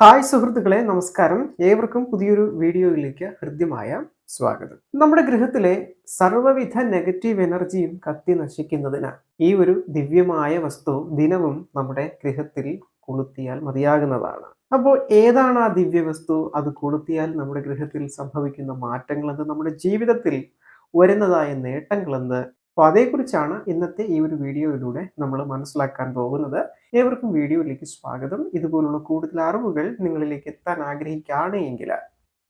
Hi സുഹൃത്തുക്കളെ നമസ്കാരം. ഏവർക്കും പുതിയൊരു വീഡിയോയിലേക്ക് ഹൃദ്യമായ സ്വാഗതം. നമ്മുടെ ഗൃഹത്തിലെ സർവവിധ നെഗറ്റീവ് എനർജിയും കത്തി നശിക്കുന്നതിന് ഈ ഒരു ദിവ്യമായ വസ്തു ദിനവും നമ്മുടെ ഗൃഹത്തിൽ കൊളുത്തിയാൽ മതിയാകുന്നതാണ്. അപ്പോൾ ഏതാണ് ആ ദിവ്യ വസ്തു? അത് കൊളുത്തിയാൽ നമ്മുടെ ഗൃഹത്തിൽ സംഭവിക്കുന്ന മാറ്റങ്ങൾ എന്ത് നമ്മുടെ ജീവിതത്തിൽ വരുന്നതായ നേട്ടങ്ങൾ എന്ത് അപ്പോൾ അതേക്കുറിച്ചാണ് ഇന്നത്തെ ഈ ഒരു വീഡിയോയിലൂടെ നമ്മൾ മനസ്സിലാക്കാൻ പോകുന്നത്. ഏവർക്കും വീഡിയോയിലേക്ക് സ്വാഗതം. ഇതുപോലുള്ള കൂടുതൽ അറിവുകൾ നിങ്ങളിലേക്ക് എത്താൻ ആഗ്രഹിക്കുകയാണെങ്കിൽ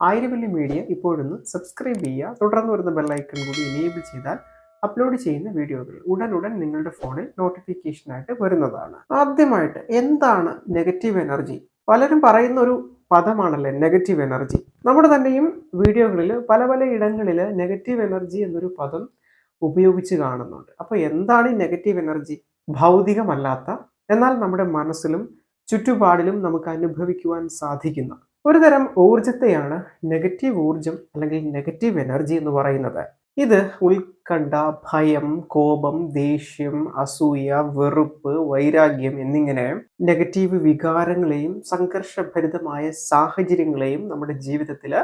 ആയിരവല്ലി മീഡിയ ഇപ്പോഴൊന്ന് സബ്സ്ക്രൈബ് ചെയ്യുക. തുടർന്ന് വരുന്ന ബെല്ലൈക്കൺ കൂടി എനേബിൾ ചെയ്താൽ അപ്ലോഡ് ചെയ്യുന്ന വീഡിയോകൾ ഉടനുടൻ നിങ്ങളുടെ ഫോണിൽ നോട്ടിഫിക്കേഷനായിട്ട് വരുന്നതാണ്. ആദ്യമായിട്ട് എന്താണ് നെഗറ്റീവ് എനർജി പലരും പറയുന്ന ഒരു പദമാണല്ലേ നെഗറ്റീവ് എനർജി നമ്മുടെ തന്നെയും വീഡിയോകളിൽ പല പല ഇടങ്ങളിൽ നെഗറ്റീവ് എനർജി എന്നൊരു പദം ഉപയോഗിച്ച് കാണുന്നുണ്ട്. അപ്പോൾ എന്താണ് ഈ നെഗറ്റീവ് എനർജി ഭൗതികമല്ലാത്ത എന്നാൽ നമ്മുടെ മനസ്സിലും ചുറ്റുപാടിലും നമുക്ക് അനുഭവിക്കുവാൻ സാധിക്കുന്ന ഒരു തരം ഊർജത്തെയാണ് നെഗറ്റീവ് ഊർജം അല്ലെങ്കിൽ നെഗറ്റീവ് എനർജി എന്ന് പറയുന്നത്. ഇത് ഉത്കണ്ഠ ഭയം കോപം ദേഷ്യം അസൂയ വെറുപ്പ് വൈരാഗ്യം എന്നിങ്ങനെ നെഗറ്റീവ് വികാരങ്ങളെയും സംഘർഷഭരിതമായ സാഹചര്യങ്ങളെയും നമ്മുടെ ജീവിതത്തിൽ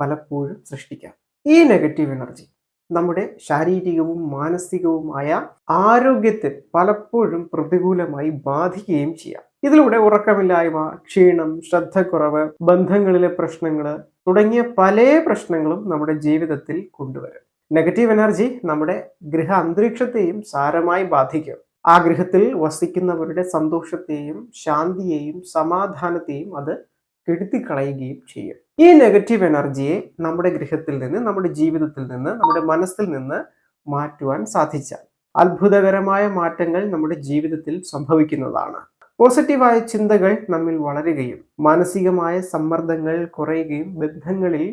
പലപ്പോഴും സൃഷ്ടിക്കാം. ഈ നെഗറ്റീവ് എനർജി നമ്മുടെ ശാരീരികവും മാനസികവുമായ ആരോഗ്യത്തെ പലപ്പോഴും പ്രതികൂലമായി ബാധിക്കുകയും ചെയ്യാം. ഇതിലൂടെ ഉറക്കമില്ലായ്മ ക്ഷീണം ശ്രദ്ധക്കുറവ് ബന്ധങ്ങളിലെ പ്രശ്നങ്ങൾ തുടങ്ങിയ പല പ്രശ്നങ്ങളും നമ്മുടെ ജീവിതത്തിൽ കൊണ്ടുവരും. നെഗറ്റീവ് എനർജി നമ്മുടെ ഗൃഹ അന്തരീക്ഷത്തെയും സാരമായി ബാധിക്കും. ആ ഗൃഹത്തിൽ വസിക്കുന്നവരുടെ സന്തോഷത്തെയും ശാന്തിയെയും സമാധാനത്തെയും അത് കെടുത്തിക്കളയുകയും ചെയ്യും. ഈ നെഗറ്റീവ് എനർജിയെ നമ്മുടെ ഗൃഹത്തിൽ നിന്ന് നമ്മുടെ ജീവിതത്തിൽ നിന്ന് നമ്മുടെ മനസ്സിൽ നിന്ന് മാറ്റുവാൻ സാധിച്ചാൽ അത്ഭുതകരമായ മാറ്റങ്ങൾ നമ്മുടെ ജീവിതത്തിൽ സംഭവിക്കുന്നതാണ്. പോസിറ്റീവായ ചിന്തകൾ നമ്മിൽ വളരുകയും മാനസികമായ സമ്മർദ്ദങ്ങൾ കുറയുകയും ബന്ധങ്ങളിൽ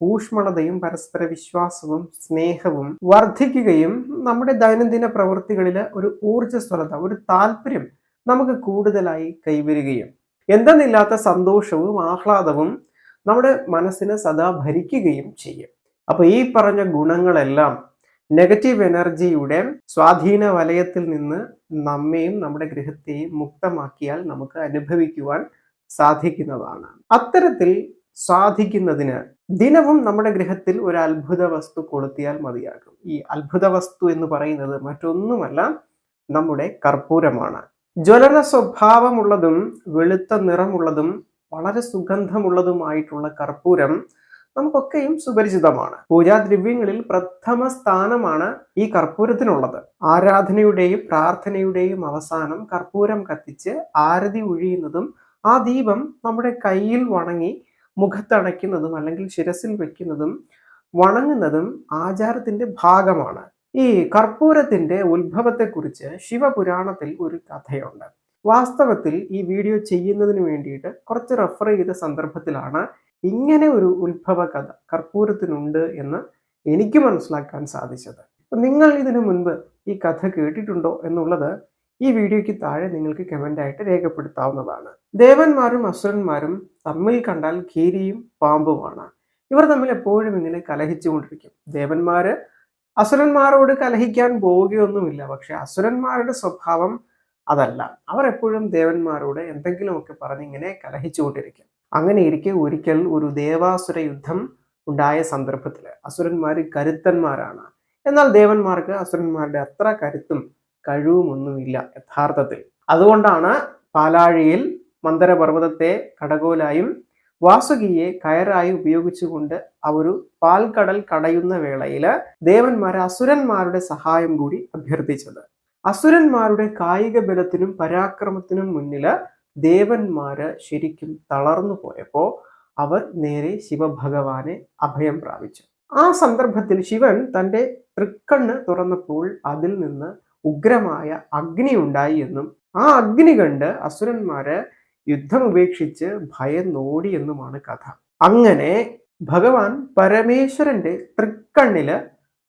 ഊഷ്മളതയും പരസ്പര വിശ്വാസവും സ്നേഹവും വർദ്ധിക്കുകയും നമ്മുടെ ദൈനംദിന പ്രവൃത്തികളിൽ ഒരു ഊർജസ്വലത ഒരു താല്പര്യം നമുക്ക് കൂടുതലായി കൈവരികയും എന്തെന്നില്ലാത്ത സന്തോഷവും ആഹ്ലാദവും നമ്മുടെ മനസ്സിനെ സദാ ഭരിക്കുകയും ചെയ്യും. അപ്പോൾ ഈ പറഞ്ഞ ഗുണങ്ങളെല്ലാം നെഗറ്റീവ് എനർജിയുടെ സ്വാധീന വലയത്തിൽ നിന്ന് നമ്മെയും നമ്മുടെ ഗൃഹത്തെയും മുക്തമാക്കിയാൽ നമുക്ക് അനുഭവിക്കുവാൻ സാധിക്കുന്നതാണ്. അത്തരത്തിൽ സാധിക്കുന്നതിന് ദിനവും നമ്മുടെ ഗൃഹത്തിൽ ഒരു അത്ഭുത വസ്തു കൊളുത്തിയാൽ മതിയാകും. ഈ അത്ഭുത വസ്തു എന്ന് പറയുന്നത് മറ്റൊന്നുമല്ല നമ്മുടെ കർപ്പൂരമാണ്. ജ്വലന സ്വഭാവമുള്ളതും വെളുത്ത നിറമുള്ളതും വളരെ സുഗന്ധമുള്ളതുമായിട്ടുള്ള കർപ്പൂരം നമുക്കൊക്കെയും സുപരിചിതമാണ്. പൂജാദ്രവ്യങ്ങളിൽ പ്രഥമ സ്ഥാനമാണ് ഈ കർപ്പൂരത്തിനുള്ളത്. ആരാധനയുടെയും പ്രാർത്ഥനയുടെയും അവസാനം കർപ്പൂരം കത്തിച്ച് ആരതി ഒഴിയുന്നതും ആ ദീപം നമ്മുടെ കയ്യിൽ വണങ്ങി മുഖത്തടയ്ക്കുന്നതും അല്ലെങ്കിൽ ശിരസിൽ വെക്കുന്നതും വണങ്ങുന്നതും ആചാരത്തിന്റെ ഭാഗമാണ്. ഈ കർപ്പൂരത്തിന്റെ ഉത്ഭവത്തെക്കുറിച്ച് ശിവപുരാണത്തിൽ ഒരു കഥയുണ്ട്. വാസ്തവത്തിൽ ഈ വീഡിയോ ചെയ്യുന്നതിന് വേണ്ടിയിട്ട് കുറച്ച് റെഫർ ചെയ്ത സന്ദർഭത്തിലാണ് ഇങ്ങനെ ഒരു ഉത്ഭവ കഥ കർപ്പൂരത്തിനുണ്ട് എന്ന് എനിക്ക് മനസ്സിലാക്കാൻ സാധിച്ചത്. നിങ്ങൾ ഇതിനു മുൻപ് ഈ കഥ കേട്ടിട്ടുണ്ടോ എന്നുള്ളത് ഈ വീഡിയോയ്ക്ക് താഴെ നിങ്ങൾക്ക് കമന്റായിട്ട് രേഖപ്പെടുത്താവുന്നതാണ്. ദേവന്മാരും അസുരന്മാരും തമ്മിൽ കണ്ടാൽ കീരിയും പാമ്പുമാണ്. ഇവർ തമ്മിൽ എപ്പോഴും ഇങ്ങനെ കലഹിച്ചുകൊണ്ടിരിക്കും. ദേവന്മാര് അസുരന്മാരോട് കലഹിക്കാൻ പോവുകയൊന്നുമില്ല. പക്ഷെ അസുരന്മാരുടെ സ്വഭാവം അതല്ല. അവർ എപ്പോഴും ദേവന്മാരോട് എന്തെങ്കിലുമൊക്കെ പറഞ്ഞിങ്ങനെ കലഹിച്ചുകൊണ്ടിരിക്കും. അങ്ങനെ ഇരിക്കെ ഒരിക്കൽ ഒരു ദേവാസുര യുദ്ധം ഉണ്ടായ സന്ദർഭത്തിൽ അസുരന്മാർ കരുത്തന്മാരാണ്. എന്നാൽ ദേവന്മാർക്ക് അസുരന്മാരുടെ അത്ര കരുത്തും കഴിവുമൊന്നുമില്ല യഥാർത്ഥത്തിൽ. അതുകൊണ്ടാണ് പാലാഴിയിൽ മന്ദരപർവതത്തെ കടകോലായും വാസുകിയെ കയറായി ഉപയോഗിച്ചുകൊണ്ട് അവരു പാൽക്കടൽ കടയുന്ന വേളയിൽ ദേവന്മാർ അസുരന്മാരുടെ സഹായം കൂടി അഭ്യർത്ഥിച്ചത് അസുരന്മാരുടെ കായിക ബലത്തിനും പരാക്രമത്തിനും മുന്നിൽ ദേവന്മാര് ശരിക്കും തളർന്നു പോയപ്പോൾ അവർ നേരെ ശിവഭഗവാനെ അഭയം പ്രാപിച്ചു. ആ സന്ദർഭത്തിൽ ശിവൻ തന്റെ തൃക്കണ്ണ് തുറന്നപ്പോൾ അതിൽ നിന്ന് ഉഗ്രമായ അഗ്നി ഉണ്ടായി എന്നും ആ അഗ്നി കണ്ട് അസുരന്മാര് യുദ്ധം ഉപേക്ഷിച്ച് ഭയന്നോടി എന്നുമാണ് കഥ. അങ്ങനെ ഭഗവാൻ പരമേശ്വരന്റെ തൃക്കണ്ണിൽ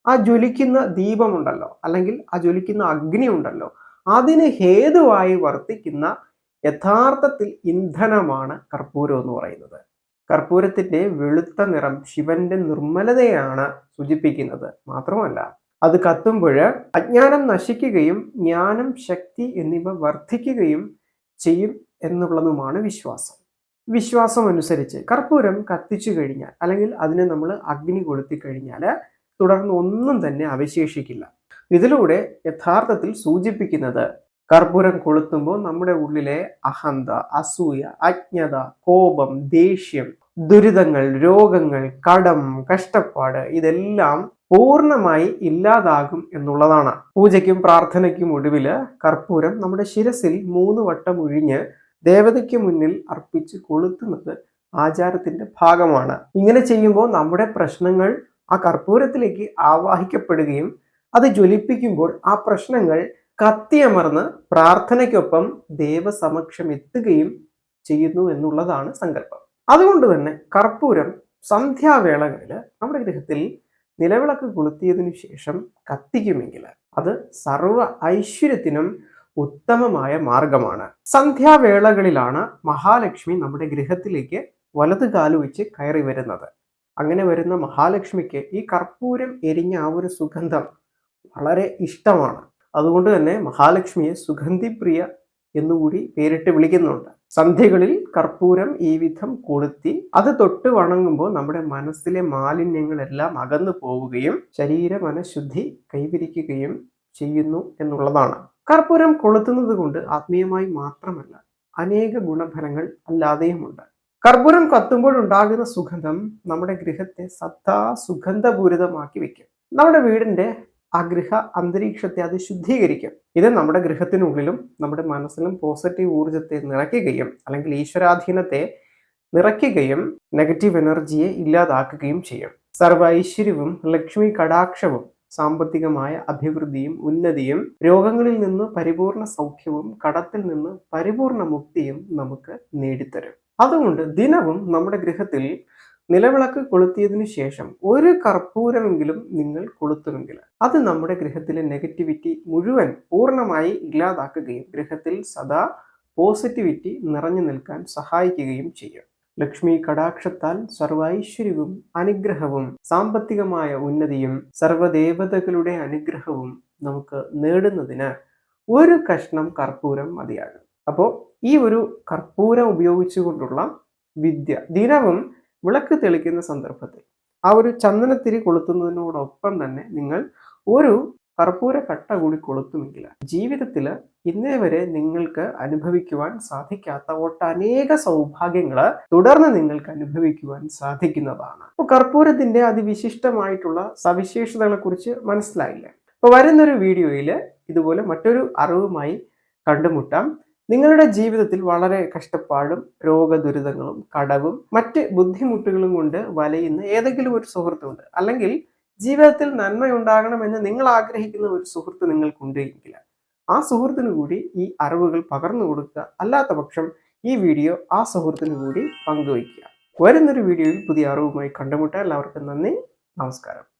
ആ ജ്വലിക്കുന്ന ദീപമുണ്ടല്ലോ അല്ലെങ്കിൽ ആ ജ്വലിക്കുന്ന അഗ്നി ഉണ്ടല്ലോ അതിന് ഹേതുവായി വർത്തിക്കുന്ന യഥാർത്ഥത്തിൽ ഇന്ധനമാണ് കർപ്പൂരം എന്ന് പറയുന്നത്. കർപ്പൂരത്തിന്റെ വെളുത്ത നിറം ശിവന്റെ നിർമ്മലതയാണ് സൂചിപ്പിക്കുന്നത്. മാത്രമല്ല അത് കത്തുമ്പോൾ അജ്ഞാനം നശിക്കുകയും ജ്ഞാനം ശക്തി എന്നിവ വർദ്ധിക്കുകയും ചെയ്യും എന്നുള്ളതുമാണ് വിശ്വാസം. വിശ്വാസം അനുസരിച്ച് കർപ്പൂരം കത്തിച്ചു കഴിഞ്ഞാൽ അല്ലെങ്കിൽ അതിനെ നമ്മൾ അഗ്നി കൊളുത്തി കഴിഞ്ഞാൽ തുടർന്ന് ഒന്നും തന്നെ അവശേഷിക്കില്ല. ഇതിലൂടെ യഥാർത്ഥത്തിൽ സൂചിപ്പിക്കുന്നത് കർപ്പൂരം കൊളുത്തുമ്പോൾ നമ്മുടെ ഉള്ളിലെ അഹന്ത അസൂയ അജ്ഞത കോപം ദേഷ്യം ദുരിതങ്ങൾ രോഗങ്ങൾ കടം കഷ്ടപ്പാട് ഇതെല്ലാം പൂർണമായി ഇല്ലാതാകും എന്നുള്ളതാണ്. പൂജയ്ക്കും പ്രാർത്ഥനയ്ക്കും ഒടുവിൽ കർപ്പൂരം നമ്മുടെ ശിരസിൽ മൂന്ന് വട്ടം ഒഴിഞ്ഞ് ദേവതയ്ക്ക് മുന്നിൽ അർപ്പിച്ച് കൊളുത്തുന്നത് ആചാരത്തിന്റെ ഭാഗമാണ്. ഇങ്ങനെ ചെയ്യുമ്പോൾ നമ്മുടെ പ്രശ്നങ്ങൾ ആ കർപ്പൂരത്തിലേക്ക് ആവാഹിക്കപ്പെടുകയും അത് ജ്വലിപ്പിക്കുമ്പോൾ ആ പ്രശ്നങ്ങൾ കത്തിയമർന്ന് പ്രാർത്ഥനയ്ക്കൊപ്പം ദേവസമക്ഷം എത്തുകയും ചെയ്യുന്നു എന്നുള്ളതാണ് സങ്കല്പം. അതുകൊണ്ട് തന്നെ കർപ്പൂരം സന്ധ്യാവേളകളിൽ നമ്മുടെ ഗൃഹത്തിൽ നിലവിളക്ക് കൊളുത്തിയതിനു ശേഷം കത്തിക്കുമെങ്കിൽ അത് സർവ ഐശ്വര്യത്തിനും ഉത്തമമായ മാർഗമാണ്. സന്ധ്യാവേളകളിലാണ് മഹാലക്ഷ്മി നമ്മുടെ ഗൃഹത്തിലേക്ക് വലത് കാലു വെച്ച് കയറി വരുന്നത്. അങ്ങനെ വരുന്ന മഹാലക്ഷ്മിക്ക് ഈ കർപ്പൂരം എരിഞ്ഞ ആ ഒരു സുഗന്ധം വളരെ ഇഷ്ടമാണ്. അതുകൊണ്ട് തന്നെ മഹാലക്ഷ്മിയെ സുഗന്ധിപ്രിയ എന്നുകൂടി പേരിട്ട് വിളിക്കുന്നുണ്ട്. സന്ധ്യകളിൽ കർപ്പൂരം ഈ വിധം കൊളുത്തി അത് തൊട്ട് വണങ്ങുമ്പോൾ നമ്മുടെ മനസ്സിലെ മാലിന്യങ്ങളെല്ലാം അകന്നു പോവുകയും ശരീര മനഃശുദ്ധി കൈവരിക്കുകയും ചെയ്യുന്നു എന്നുള്ളതാണ്. കർപ്പൂരം കൊളുത്തുന്നത് കൊണ്ട് ആത്മീയമായി മാത്രമല്ല അനേക ഗുണഫലങ്ങൾ അല്ലാതെയുമുണ്ട്. കർപ്പൂരം കത്തുമ്പോൾ ഉണ്ടാകുന്ന സുഗന്ധം നമ്മുടെ ഗൃഹത്തെ സദാ സുഗന്ധപൂരിതമാക്കി വെക്കും നമ്മുടെ വീടിന്റെ ആ ഗൃഹ അന്തരീക്ഷത്തെ അത് ശുദ്ധീകരിക്കും. ഇത് നമ്മുടെ ഗൃഹത്തിനുള്ളിലും നമ്മുടെ മനസ്സിലും പോസിറ്റീവ് ഊർജത്തെ നിറയ്ക്കുകയും അല്ലെങ്കിൽ ഈശ്വരാധീനത്തെ നിറയ്ക്കുകയും നെഗറ്റീവ് എനർജിയെ ഇല്ലാതാക്കുകയും ചെയ്യും. സർവ ഐശ്വര്യവും ലക്ഷ്മി കടാക്ഷവും സാമ്പത്തികമായ അഭിവൃദ്ധിയും ഉന്നതിയും രോഗങ്ങളിൽ നിന്ന് പരിപൂർണ സൗഖ്യവും കടത്തിൽ നിന്ന് പരിപൂർണ മുക്തിയും നമുക്ക് നേടിത്തരും. അതുകൊണ്ട് ദിനവും നമ്മുടെ ഗൃഹത്തിൽ നിലവിളക്ക് കൊളുത്തിയതിനു ശേഷം ഒരു കർപ്പൂരമെങ്കിലും നിങ്ങൾ കൊളുത്തുമെങ്കിൽ അത് നമ്മുടെ ഗൃഹത്തിലെ നെഗറ്റിവിറ്റി മുഴുവൻ പൂർണമായി ഇല്ലാതാക്കുകയും ഗൃഹത്തിൽ സദാ പോസിറ്റിവിറ്റി നിറഞ്ഞു നിൽക്കാൻ സഹായിക്കുകയും ചെയ്യും. ലക്ഷ്മി കടാക്ഷത്താൽ സർവൈശ്വര്യവും അനുഗ്രഹവും സാമ്പത്തികമായ ഉന്നതിയും സർവദേവതകളുടെ അനുഗ്രഹവും നമുക്ക് നേടുന്നതിന് ഒരു കഷ്ണം കർപ്പൂരം മതിയാണ് അപ്പോൾ ഈ ഒരു കർപ്പൂരം ഉപയോഗിച്ചുകൊണ്ടുള്ള വിദ്യ ദിനവും വിളക്ക് തെളിക്കുന്ന സന്ദർഭത്തിൽ ആ ഒരു ചന്ദനത്തിരി കൊളുത്തുന്നതിനോടൊപ്പം തന്നെ നിങ്ങൾ ഒരു കർപ്പൂര കട്ട കൂടി കൊളുത്തുമെങ്കിൽ ജീവിതത്തിൽ ഇന്നേ വരെ നിങ്ങൾക്ക് അനുഭവിക്കുവാൻ സാധിക്കാത്ത ഒട്ടനേക സൗഭാഗ്യങ്ങൾ തുടർന്ന് നിങ്ങൾക്ക് അനുഭവിക്കുവാൻ സാധിക്കുന്നതാണ്. അപ്പോൾ കർപ്പൂരത്തിന്റെ അതിവിശിഷ്ടമായിട്ടുള്ള സവിശേഷതകളെ കുറിച്ച് മനസ്സിലായില്ല? അപ്പോൾ വരുന്നൊരു വീഡിയോയിൽ ഇതുപോലെ മറ്റൊരു അറിവുമായി കണ്ടുമുട്ടാം. നിങ്ങളുടെ ജീവിതത്തിൽ വളരെ കഷ്ടപ്പാടും രോഗദുരിതങ്ങളും കടവും മറ്റ് ബുദ്ധിമുട്ടുകളും കൊണ്ട് വലയുന്ന ഏതെങ്കിലും ഒരു സുഹൃത്തുണ്ട്. അല്ലെങ്കിൽ ജീവിതത്തിൽ നന്മയുണ്ടാകണമെന്ന് നിങ്ങൾ ആഗ്രഹിക്കുന്ന ഒരു സുഹൃത്ത് നിങ്ങൾക്കുണ്ട് എങ്കിൽ ആ സുഹൃത്തിന് കൂടി ഈ അറിവുകൾ പകർന്നു കൊടുക്കുക. അല്ലാത്ത പക്ഷം ഈ വീഡിയോ ആ സുഹൃത്തിന് കൂടി പങ്കുവയ്ക്കുക. വരുന്നൊരു വീഡിയോയിൽ പുതിയ അറിവുമായി കണ്ടുമുട്ടാൻ എല്ലാവർക്കും നന്ദി. നമസ്കാരം.